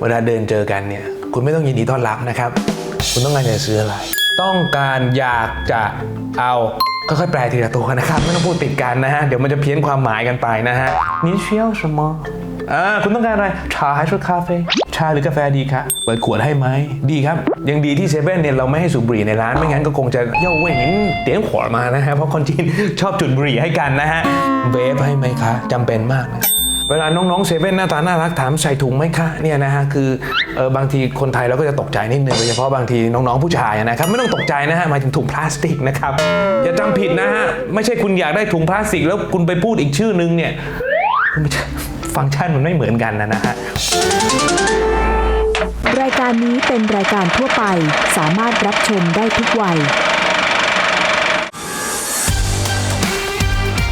เวลาเดินเจอกันเนี่ยคุณไม่ต้องยินดีต้อนรับนะครับ คุณต้องการจะซื้ออะไร ต้องการอยากจะเอาค่อยๆแปลทีละตัวนะครับ ไม่ต้องพูดติดกันนะฮะ เดี๋ยวมันจะเพี้ยนความหมายกันไปนะฮะนี่เชียวสมออ่าคุณต้องการอะไร ชาให้ชุดคาเฟ่ชาหรือกาแฟดีคะเปิดขวดให้ไหมดีครับ ยังดีที่เซเว่นเนี่ยเราไม่ให้สูบบุหรี่ในร้าน ไม่งั้นก็คงจะเย่าเว้ยนินเตี้ยงขวดมานะฮะ เพราะคนจีนชอบจุดบุหรี่ให้กันนะฮะเวฟให้ไหมคะจำเป็นมากนะ เวลาน้องๆเซเว่นหน้าตาน่ารักถามใส่ถุงไหมคะเนี่ยนะฮะคือเออบางทีคนไทยเราก็จะตกใจนิดนึงโดยเฉพาะบางทีน้องๆผู้ชายนะครับไม่ต้องตกใจนะฮะหมายถึงถุงพลาสติกนะครับอย่าจำผิดนะฮะไม่ใช่คุณอยากได้ถุงพลาสติก แล้วคุณไปพูดอีกชื่อนึงเนี่ยฟังก์ชันมันไม่เหมือนกันนะนะฮะรายการนี้เป็นรายการทั่วไป สามารถรับชมได้ทุกวัย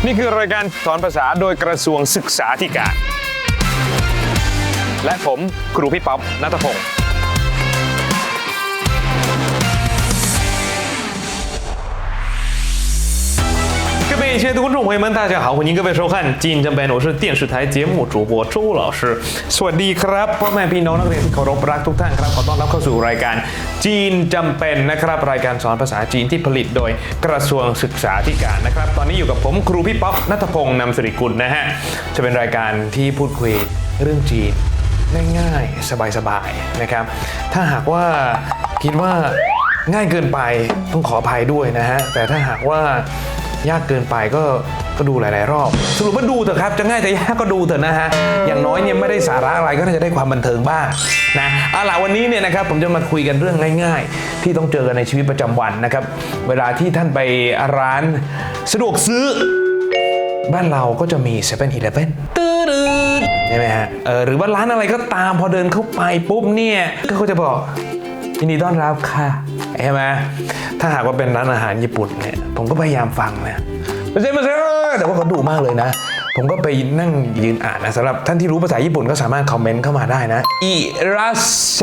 นี่คือรายการสอนภาษาโดยกระทรวงศึกษาธิการ และผมครูพี่ป๊อปนัทพงศ์ 各位亲爱的观众朋友们，大家好，欢迎各位收看《基因正版》，我是电视台节目主播周老师。สวัสดีครับพ่อแม่พี่น้องนักเรียนที่เคารพรักทุกท่านครับขอต้อนรับเข้าสู่รายการจีนจำเป็นนะครับ รายการสอนภาษาจีนที่ผลิตโดยกระทรวงศึกษาธิการนะครับ ตอนนี้อยู่กับผมครูพี่ป๊อปนัทพงศ์นำสิริกุลนะฮะจะเป็นรายการที่พูดคุยเรื่องจีน ง่ายๆ สบายๆ นะครับ ถ้าหากว่าคิดว่าง่ายเกินไปต้องขออภัยด้วยนะฮะ แต่ถ้าหากว่า ยากเกินไปก็ก็ดูหลาย ๆ รอบ สรุปว่าดูเถอะครับ จะง่ายจะยากก็ดูเถอะนะฮะ อย่างน้อยเนี่ยไม่ได้สาระอะไรก็น่าจะได้ความบันเทิงบ้างนะเอาล่ะวันนี้เนี่ยนะครับผมจะมาคุยกันเรื่องง่าย ๆ ที่ต้องเจอกันในชีวิตประจำวันนะครับ เวลาที่ท่านไปร้านสะดวกซื้อ บ้านเราก็จะมี7 e เ e ่ e อตื้อดืดใช่ไหมฮะเออหรือว่าร้านอะไรก็ตามพอเดินเข้าไปปุ๊บเนี่ยก็เขาจะบอกยินดีต้อนรับค่ะใช่ไหม ถ้าหากว่าเป็นร้านอาหารญี่ปุ่นเนี่ยผมก็พยายามฟังนะไม่ใช่ไม่ใช่แต่ว่าเขาดุมากเลยนะ ผมก็ไปนั่งยืนอ่านนะสำหรับท่านที่รู้ภาษาญี่ปุ่นก็สามารถคอมเมนต์เข้ามาได้นะอิรัสเซ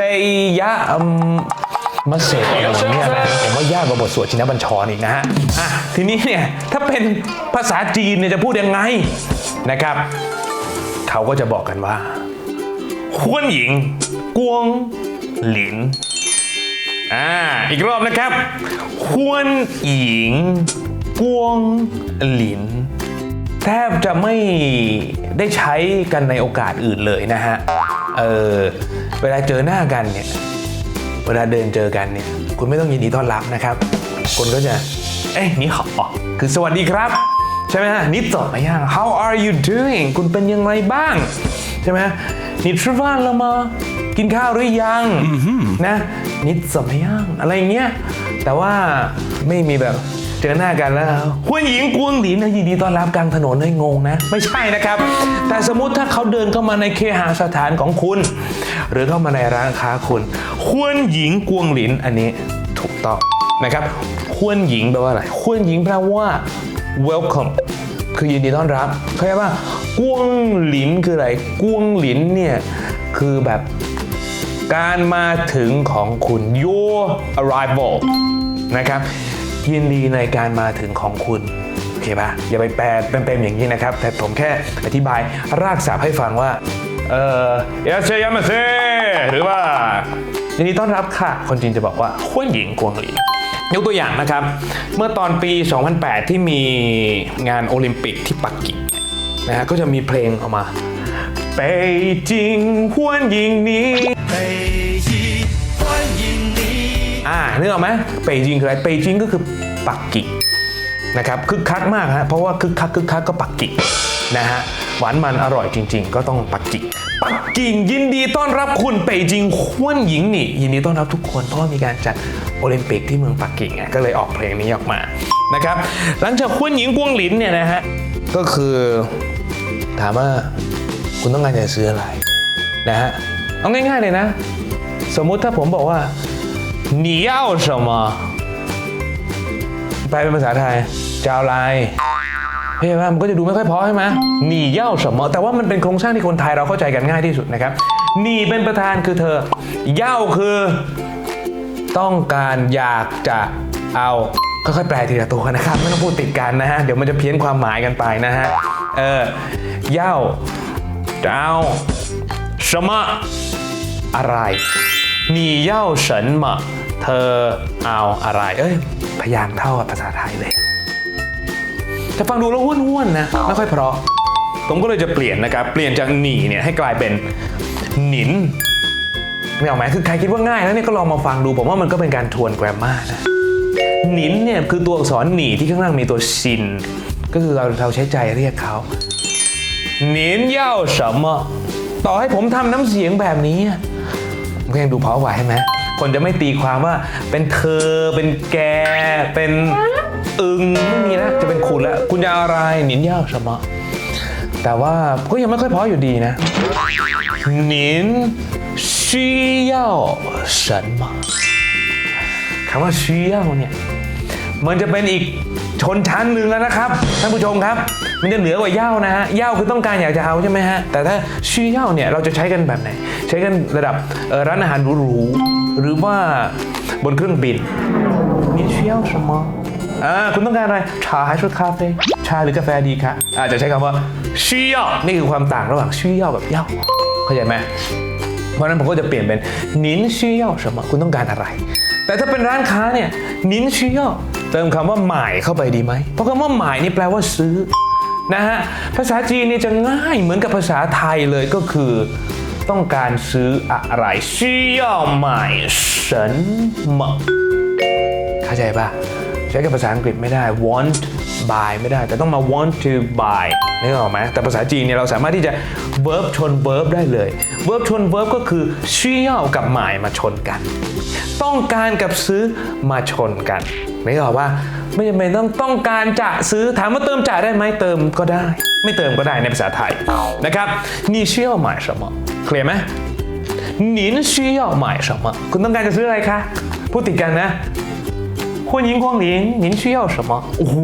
ยะมมาเสกอะไรอย่างเงี้ยนะผมว่ายากกว่าบทสวดชินบัญชรอีกนะฮะอะทีนี้เนี่ยถ้าเป็นภาษาจีนเนี่ยจะพูดยังไงนะครับ เขาก็จะบอกกันว่าฮวนหญิงกวงหลิน อ่า อีกรอบนะครับฮวนหญิงกวงหลิน แทบจะไม่ได้ใช้กันในโอกาสอื่นเลยนะฮะ เออ เวลาเจอหน้ากันเนี่ย เวลาเดินเจอกันเนี่ย คุณไม่ต้องยินดีต้อนรับนะครับ คนก็จะ เอ้ยนี่ขออคือสวัสดีครับ ใช่ไหมฮะนี่ตอบมายัง How are you doing คุณเป็นยังไงบ้าง ใช่ไหมนี่ทริวานละมา กินข้าวหรือยังนะนี่จบไหมยังอะไรอย่างเงี้ยแต่ว่าไม่มีแบบเจอหน้ากันแล้วหุนหญิงกวงหลินนะยินดีต้อนรับกลางถนนให้งงนะ ไม่ใช่นะครับ แต่สมมุติถ้าเขาเดินเข้ามาในเคหสถานของคุณ หรือเข้ามาในร้านค้าคุณฮวนหญิงกวงหลินอันนี้ถูกต้องนะครับฮวนหญิงแปลว่าอะไรฮวนหญิงแปลว่า welcome คือยินดีต้อนรับ เข้าใจป่ะกวงหลินคืออะไรกวงหลินเนี่ยคือแบบ การมาถึงของคุณ your arrival นะครับยินดีในการมาถึงของคุณโอเคป่ะอย่าไปแปลเต็มๆอย่างนี้นะครับ แต่ผมแค่อธิบายรากศัพท์ให้ฟังว่า เอ่อยาเซยามาเซหรือว่ายินดีต้อนรับค่ะ คนจีนจะบอกว่าฮวนหญิงกวงหลินยกตัวอย่างนะครับ เมื่อตอนปี 2008 ที่มีงานโอลิมปิกที่ปักกิ่งนะฮะก็จะมีเพลงออกมา北京欢迎你 อ่านึกออกไหมเปจิงคืออะไรเปจิงก็คือปักกิ่งนะครับคึกคักมากฮะเพราะว่าคึกคักคึกคักก็ปักกิ่งนะฮะหวานมันอร่อยจริง ๆ ก็ต้องปักกิ่งปักกิ่งยินดีต้อนรับคุณเปจิงห้วนหญิงนี่ ยินดีต้อนรับทุกคนเพราะว่ามีการจัดโอลิมปิกที่เมืองปักกิ่งก็เลยออกเพลงนี้ออกมานะครับหลังจากห้วนหญิงกวงหลินเนี่ยนะฮะก็คือถามว่าคุณต้องการจะซื้ออะไรนะฮะเอาง่าย ๆเลยนะ สมมุติถ้าผมบอกว่า 你要什么แปลเป็นภาษาไทยจะอาอะไรเพ่ว่ามันก็จะดูไม่ค่อยพอใช่ไหมหนีเย่าสมอแต่ว่ามันเป็นโครงสร้างที่คนไทยเราเข้าใจกันง่ายที่สุดนะครับหนีเป็นประธานคือเธอ เย่าคือ ต้องการอยากจะเอาค่อยๆแปลทีละตัวนะครับ ไม่ต้องพูดติดกันนะฮะ เดี๋ยวมันจะเพี้ยนความหมายกันไปนะฮะ เออ เย่าจะเอาสมะอะไร 你要什么เธอเอาอะไร เอ้ย พยางค์เท่ากับภาษาไทยเลย แต่ฟังดูแล้วห้วนๆนะ ไม่ค่อยเพราะ ผมก็เลยจะเปลี่ยนนะครับ เปลี่ยนจากหนีเนี่ยให้กลายเป็นหนิน ไม่เอาไหมคือใครคิดว่าง่ายแล้วเนี่ยก็ลองมาฟังดู ผมว่ามันก็เป็นการทวนแกรมมานะ หนินเนี่ยคือตัวอักษรหนีที่ข้างล่างมีตัวชิน ก็คือเราเราใช้ใจเรียกเขาหนินเย่า什么ต่อให้ผมทำน้ำเสียงแบบนี้อะ มันยังดูเพราะกวใช่ไหมคนจะไม่ตีความว่าเป็นเธอเป็นแก เป็นอึงไม่มีนะจะเป็นคุณแล้วคุณจะอะไรนินยาวชมะแต่ว่าก็ยังไม่ค่อยพออยู่ดีนะนินชีเย่าฉันมคำว่าชีเย่เนี่ยมันจะเป็นอีกชนชั้นหนึ่งแล้วนะครับท่านผู้ชมครับ มันจะเหนือกว่าเหย้านะฮะเหย้าคือต้องการอยากจะเอาใช่ไหมฮะแต่ถ้าชื่อเหย้าเนี่ยเราจะใช้กันแบบไหน ใช้กันระดับเอ่อร้านอาหารหรูๆหรือว่าบนเครื่องบินนี่ชื่อเหย้า什么อ่าคุณต้องการอะไรชา还是咖啡ชาหรือกาแฟดีคะอาจจะใช้คำว่าชื่อเหย้านี่คือความต่างระหว่างชื่อเหย้ากับเหย้าเข้าใจไหม เพราะฉะนั้นผมก็จะเปลี่ยนเป็นนิน需要什么คุณต้องการอะไร แต่ถ้าเป็นร้านค้าเนี่ยนิน需要เติมคำว่าหมายเข้าไปดีไหม เพราะคำว่าหมายนี่แปลว่าซื้อ นะฮะภาษาจีนเนี่ยจะง่ายเหมือนกับภาษาไทยเลยก็คือ ต้องการซื้ออะไร需要买什么เข้าใจปะใช้กับภาษาอังกฤษไม่ได้ want buy ไม่ได้ แต่ต้องมา want to buy นึกออกไหมแต่ภาษาจีนเนี่ยเราสามารถที่จะ verb ชน verb ได้เลย verb ชน verb ก็คือ需要กับหมายมาชนกัน ต้องการกับซื้อมาชนกันนึกออกว่าไม่จำเป็นต้องต้องการจะซื้อถามว่าเติมจ่ายได้ไหมเติมก็ได้ ไม่เติมก็ได้ในภาษาไทยนะครับ你需要买什么เคลียร์ไหม您需要买什么คุณต้องการจะซื้ออะไรคะพูดติดกันนะ 欢迎光临您需要什么โอ้โห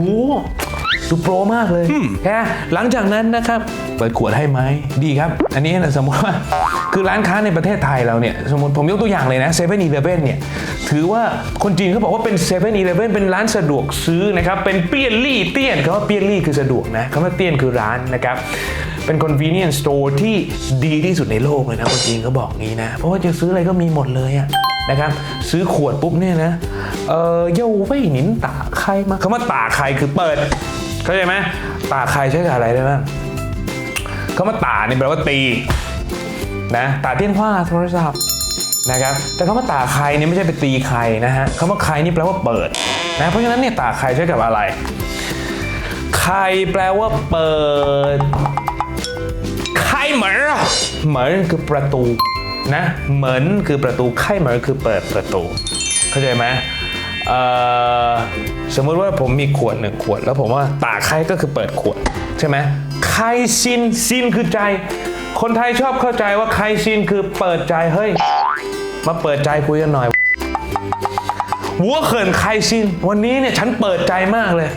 ดูโปรมากเลยแค่หลังจากนั้นนะครับ เปิดขวดให้ไหมดีครับ อันนี้นะสมมติว่า คือร้านค้าในประเทศไทยเราเนี่ย สมมติผมยกตัวอย่างเลยนะเซเว่นอีเลฟเว่นเนี่ย ถือว่าคนจีนเขาบอกว่าเป็นเซเว่นอีเลฟเว่นเป็นร้านสะดวกซื้อนะครับ เป็นเปี้ยนลี่เตี้ยนคำว่าเปี้ยนลี่คือสะดวกนะคำว่าเตี้ยนคือร้านนะครับ เป็น convenience store ที่ดีที่สุดในโลกเลยนะคนจีนเขาบอกงี้นะ เพราะว่าจะซื้ออะไรก็มีหมดเลยอะนะครับ ซื้อขวดปุ๊บเนี่ยนะ เออเย่าเว่ยหนินตาใครมาคำว่าตาใครคือเปิด เข้าใจไหมตาใครใช้กับอะไรได้บ้างคำว่าตานี่แปลว่าตีนะตาเตี้ยนผ้าโทรศัพท์นะครับแต่คำว่าตาใครเนี่ยไม่ใช่ไปตีใครนะฮะคำว่าใครนี่แปลว่าเปิดนะเพราะฉะนั้นเนี่ยตาใครใช้กับอะไร ใครแปลว่าเปิดไข่เหมือนเหมือนคือประตูนะเหมือนคือประตูไข่เหมือนคือเปิดประตู เข้าใจไหม สมมติว่าผมมีขวดหนึ่งขวด แล้วผมว่าตาไข่ก็คือเปิดขวด ใช่ไหมไข่ซินซินคือใจ คนไทยชอบเข้าใจว่าไข่ซินคือเปิดใจเฮ้ย มาเปิดใจคุยกันหน่อยวัวเขินไคชิน วันนี้เนี่ยฉันเปิดใจมากเลย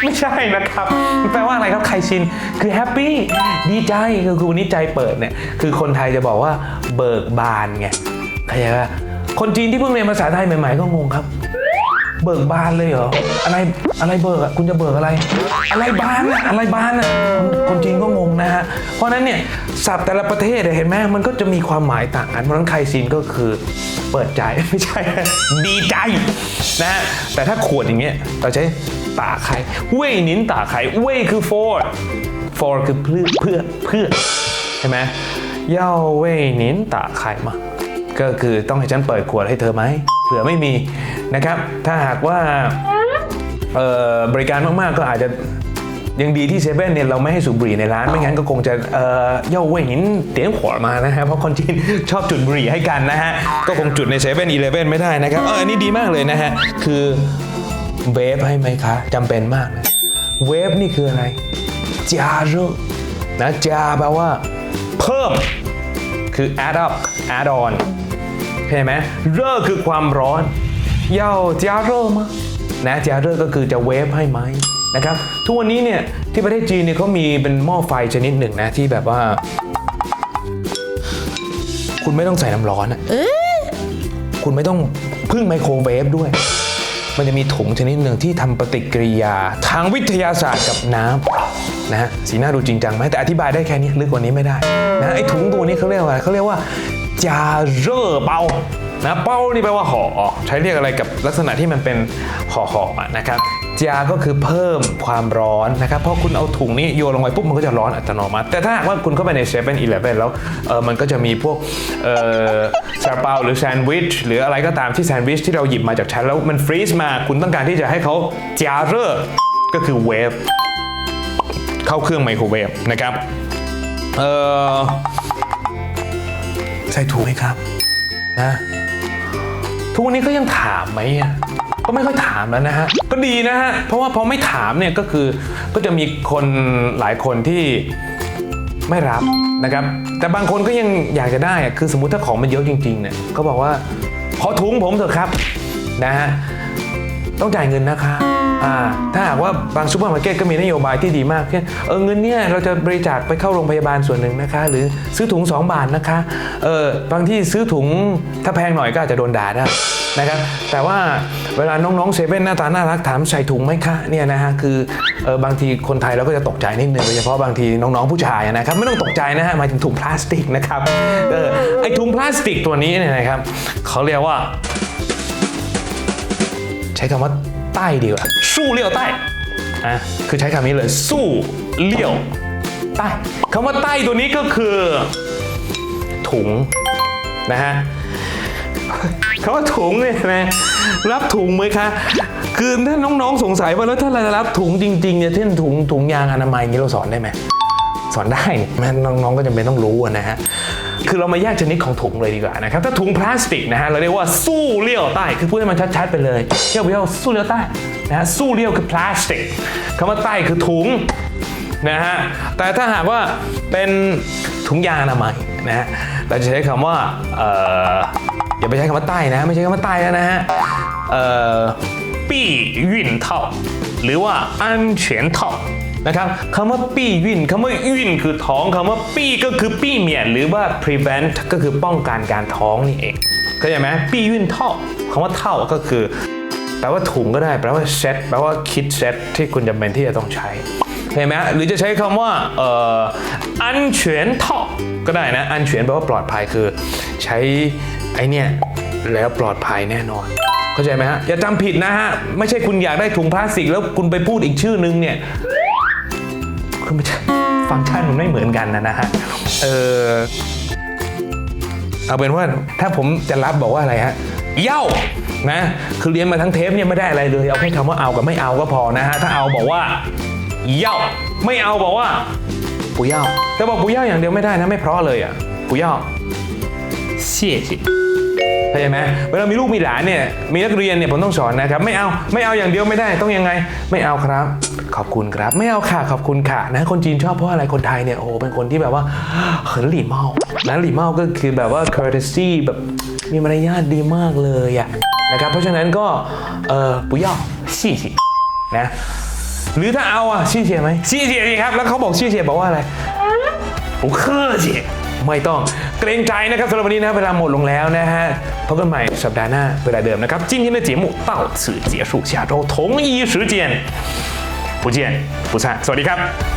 ไม่ใช่นะครับแปลว่าอะไรครับไคชิน คือแฮปปี้ดีใจคือคือวันนี้ใจเปิดเนี่ยคือคนไทยจะบอกว่าเบิกบานไงเข้าใจปะคนจีนที่เพิ่งเรียนภาษาไทยใหม่ ๆ ก็งงครับ เบิกบานเลยเหรอ อะไรอะไรเบิกอะคุณจะเบิกอะไร อะไรบานอะอะไรบานอะคนจีนก็งงนะฮะ เพราะนั้นเนี่ยศัพท์แต่ละประเทศเนี่ยเห็นไหมมันก็จะมีความหมายต่างกัน เพราะนั้นไคซินก็คือเปิดใจไม่ใช่ ดีใจนะฮะแต่ถ้าขวดอย่างเงี้ยเราใช้ตาไข่เว่ยนินตาไข่เว่ยคือ for for คือเพื่อเพื่อเพื่อใช่ไหมเย่าเว่ยนินตาไข่มา ก็คือต้องให้ฉันเปิดขวดให้เธอไหมเผื่อไม่มีนะครับ ถ้าหากว่าบริการมากๆก็อาจจะยังดีที่เซเว่นเนี่ยเราไม่ให้สูบบุหรี่ในร้านไม่งั้นก็คงจะเอ่อย่าเว่ยหินเตียงขวดมานะฮะเพราะคนจีนชอบจุดบุหรี่ให้กันนะฮะก็คงจุดในเซเว่นอีเลฟเว่นไม่ได้นะครับเอออันนี้ดีมากเลยนะฮะคือเวฟให้ไหมคะจำเป็นมากนะเวฟนี่คืออะไรจารอนะจาแปลว่า เพิ่มคือ add up add on เข้าใจไหมเร่อคือความร้อนเย่าจ้าเร่อมานะจ้าเร่อก็คือจะเวฟให้ไหมนะครับทุกวันนี้เนี่ยที่ประเทศจีนเนี่ยเขามีเป็นหม้อไฟชนิดหนึ่งนะที่แบบว่า คุณไม่ต้องใส่น้ำร้อนอะคุณไม่ต้องพึ่งไมโครเวฟด้วย มันจะมีถุงชนิดหนึ่งที่ทำปฏิกิริยา ทางวิทยาศาสตร์กับน้ำนะฮะสีหน้าดูจริงจังไหมแต่อธิบายได้แค่นี้ลึกกว่านี้ไม่ได้นะไอ้ถุงตัวนี้เขาเรียกว่าอะไรเขาเรียกว่า จาเร่อเปานะเป้านี่แปลว่าห่อใช้เรียกอะไรกับลักษณะที่มันเป็นห่อห่อๆอะนะครับจาก็คือเพิ่มความร้อนนะครับเพราะคุณเอาถุงนี้โยนลงไปปุ๊บมันก็จะร้อนอัตโนมัติ แต่ถ้าหากว่าคุณเข้าไปใน7 e เ e ่ e อแล้วเออมันก็จะมีพวกเออซาเปาหรือแซนด์วิชหรืออะไรก็ตามที่แซนด์วิชที่เราหยิบมาจากชั้นแล้วมันฟรีซมาคุณต้องการที่จะให้เขาจาเร่อก็คือเวฟเข้าเครื่องไมโครเวฟนะครับเออ ใส่ถูกไหมครับ นะทุกวันนี้ก็ยังถามไหมอะก็ไม่ค่อยถามแล้วนะฮะ ก็ดีนะฮะ เพราะว่าพอไม่ถามเนี่ยก็คือก็จะมีคนหลายคนที่ไม่รับนะครับ แต่บางคนก็ยังอยากจะได้อะคือสมมุติถ้าของมันเยอะจริงๆเนี่ยก็บอกว่าขอถุงผมเถอะครับนะฮะต้องจ่ายเงินนะคะอ่า ถ้าหากว่าบางซูเปอร์มาร์เก็ตก็มีนโยบายที่ดีมากเช่นเออเงินเนี่ยเราจะบริจาคไปเข้าโรงพยาบาลส่วนหนึ่งนะคะ หรือซื้อถุง 2 บาทนะคะเออบางที่ซื้อถุงถ้าแพงหน่อยก็อาจจะโดนด่าได้นะครับแต่ว่าเวลาน้องๆเซเว่นหน้าตาน่ารักถามใส่ถุงไหมคะเนี่ยนะฮะคือเออบางทีคนไทยเราก็จะตกใจนิดนึงโดยเฉพาะบางทีน้องๆผู้ชายนะครับไม่ต้องตกใจนะฮะหมายถึงถุงพลาสติกนะครับเออไอถุงพลาสติกตัวนี้เนี่ยนะครับเขาเรียกว่า ใช้คำว่า ใต้ดีกว่าสู้เลี้ยวใต้อะคือใช้คำนี้เลยสู้เลี้ยวใต้คำว่าใต้ตัวนี้ก็คือ ถุงนะฮะคำว่าถุงเนี่ยนะรับถุงไหมคะคือถ้าน้องๆสงสัยว่าแล้วถ้าเราจะรับถุงจริงๆเนี่ยเช่นถุงถุงยางอนามัยอย่างนี้เราสอนได้ไหมสอนได้นี่แม่น้องๆก็จำเป็นต้องรู้อะนะฮะ คือเรามาแยกชนิดของถุงเลยดีกว่านะครับ ถ้าถุงพลาสติกนะฮะ เราเรียกว่าสู้เลี้ยวใต้ คือพูดให้มันชัดๆไปเลยเที่ยวเที่ยวสู้เลี้ยวใต้นะฮะ สู้เลี้ยวคือพลาสติกคำว่าใต้คือถุงนะฮะ แต่ถ้าหากว่าเป็นถุงยางอนามัยนะฮะ เราจะใช้คำว่าเอ่ออย่าไปใช้คำว่าใต้นะ ไม่ใช้คำว่าใต้แล้วนะฮะ เอ่อปี้ยื่นเท่า หรือว่าอันเฉียนเท่าะครับคำว่าปี้ยุ่นคำว่ายุ่นคือท้องคำว่าปี้ก็คือปี้เมียนหรือว่า prevent ก็คือป้องกันการท้องนี่เองเข้าใจไหมปี้ยุ่นเท่าคำว่าเท่าก็คือแปลว่าถุงก็ได้แปลว่าเซ็ตแปลว่าคิดเซ็ตที่คุณจำเป็นที่จะต้องใช้เห็นไหมหรือจะใช้คำว่าเอ่ออันเฉียนเท่าก็ได้นะ อันเฉียนแปลว่าปลอดภัยคือ ใช้ไอเนี่ยแล้วปลอดภัยแน่นอน เข้าใจไหมฮะ อย่าจำผิดนะฮะ ไม่ใช่คุณอยากได้ถุงพลาสติกแล้วคุณไปพูดอีกชื่อนึงเนี่ย คือไม่ใช่ฟังก์ชันมันไม่เหมือนกันนะนะฮะ เออเอาเป็นว่าถ้าผมจะรับบอกว่าอะไรฮะ เย่านะ คือเรียนมาทั้งเทปเนี่ยไม่ได้อะไรเลย เอาแค่คำว่าเอากับไม่เอาก็พอนะฮะ ถ้าเอาบอกว่า เย่าไม่เอาบอกว่า ปุยเย่าแต่บอกปุยเย่าอย่างเดียวไม่ได้นะไม่เพราะเลยอะปุยเย่าเสียสิเข้าใจไหมเวลามีลูกมีหลานเนี่ยมีนักเรียนเนี่ยผมต้องสอนนะครับ ไม่เอาไม่เอาอย่างเดียวไม่ได้ต้องยังไง ไม่เอาครับ ขอบคุณครับ ไม่เอาค่ะขอบคุณค่ะนะคนจีนชอบเพราะอะไรคนไทยเนี่ยโอ้โหเป็นคนที่แบบว่าเหินหลี่เมานะหลี่เมาก็คือแบบว่า courtesy แบบมีมารยาทดีมากเลยอะนะครับเพราะฉะนั้นก็เออปุยเย่าสี่สินะ หรือถ้าเอาอ่ะชี้เฉียไหมชี้เฉียสิครับ แล้วเขาบอกชี้เฉียบอกว่าอะไรผมเคอเฉียไม่ต้องเกรงใจนะครับสำหรับวันนี้นะเวลาหมดลงแล้วนะฮะพบกันใหม่สัปดาห์หน้าเวลาเดิมนะครับ今天的节目到此结束下周同一时间 不见不散สวัสดีครับ